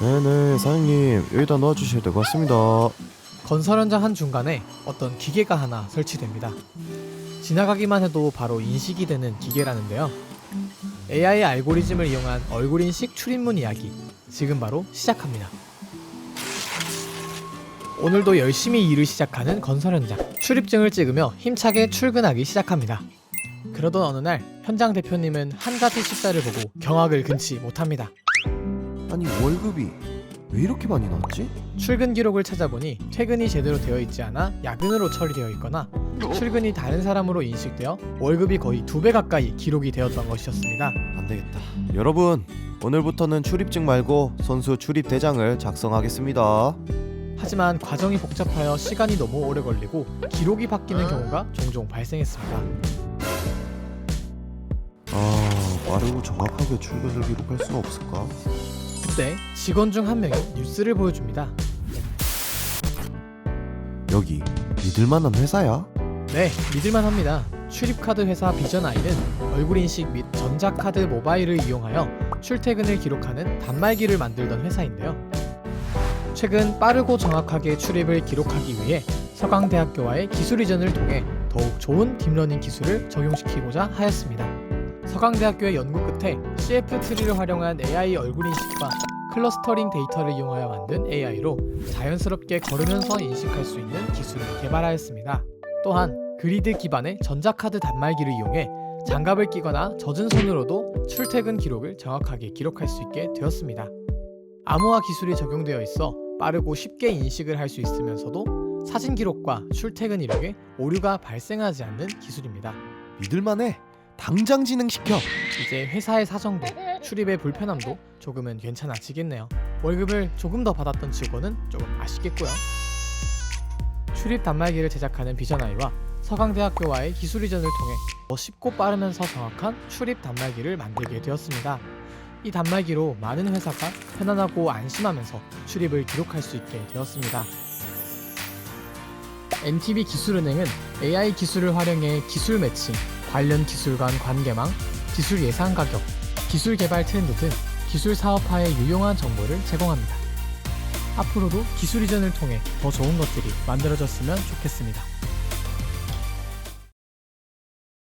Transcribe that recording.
네네 사장님 여기다 넣어주셔야 될 것 같습니다 건설 현장 한 중간에 어떤 기계가 하나 설치됩니다. 지나가기만 해도 바로 인식이 되는 기계라는데요. AI 알고리즘을 이용한 얼굴 인식 출입문 이야기 지금 바로 시작합니다. 오늘도 열심히 일을 시작하는 건설 현장 출입증을 찍으며 힘차게 출근하기 시작합니다. 그러던 어느 날 현장 대표님은 한 가지 숫자를 보고 경악을 금치 못합니다. 아니 월급이 왜 이렇게 많이 나왔지? 출근 기록을 찾아보니 퇴근이 제대로 되어 있지 않아 야근으로 처리되어 있거나 출근이 다른 사람으로 인식되어 월급이 거의 두 배 가까이 기록이 되었던 것이었습니다. 안 되겠다 여러분 오늘부터는 출입증 말고 선수 출입 대장을 작성하겠습니다 하지만 과정이 복잡하여 시간이 너무 오래 걸리고 기록이 바뀌는 경우가 종종 발생했습니다. 아 빠르고 정확하게 출근을 기록할 수는 없을까? 그때 직원 중 한 명이 뉴스를 보여줍니다. 여기 믿을만한 회사야? 네, 믿을만 합니다. 출입카드 회사 비전아이는 얼굴 인식 및 전자카드 모바일을 이용하여 출퇴근을 기록하는 단말기를 만들던 회사인데요. 최근 빠르고 정확하게 출입을 기록하기 위해 서강대학교와의 기술 이전을 통해 더욱 좋은 딥러닝 기술을 적용시키고자 하였습니다. 서강대학교의 연구 끝에 CF트리를 활용한 AI 얼굴 인식과 클러스터링 데이터를 이용하여 만든 AI로 자연스럽게 걸으면서 인식할 수 있는 기술을 개발하였습니다. 또한 그리드 기반의 전자카드 단말기를 이용해 장갑을 끼거나 젖은 손으로도 출퇴근 기록을 정확하게 기록할 수 있게 되었습니다. 암호화 기술이 적용되어 있어 빠르고 쉽게 인식을 할 수 있으면서도 사진 기록과 출퇴근 이력에 오류가 발생하지 않는 기술입니다. 믿을만해 당장 진행시켜 이제 회사의 사정도 출입의 불편함도 조금은 괜찮아지겠네요. 월급을 조금 더 받았던 직원은 조금 아쉽겠고요. 출입 단말기를 제작하는 비전아이와 서강대학교와의 기술 이전을 통해 더 쉽고 빠르면서 정확한 출입 단말기를 만들게 되었습니다. 이 단말기로 많은 회사가 편안하고 안심하면서 출입을 기록할 수 있게 되었습니다. NTB 기술은행은 AI 기술을 활용해 기술 매칭, 관련 기술 간 관계망, 기술 예상 가격, 기술 개발 트렌드 등 기술 사업화에 유용한 정보를 제공합니다. 앞으로도 기술 이전을 통해 더 좋은 것들이 만들어졌으면 좋겠습니다.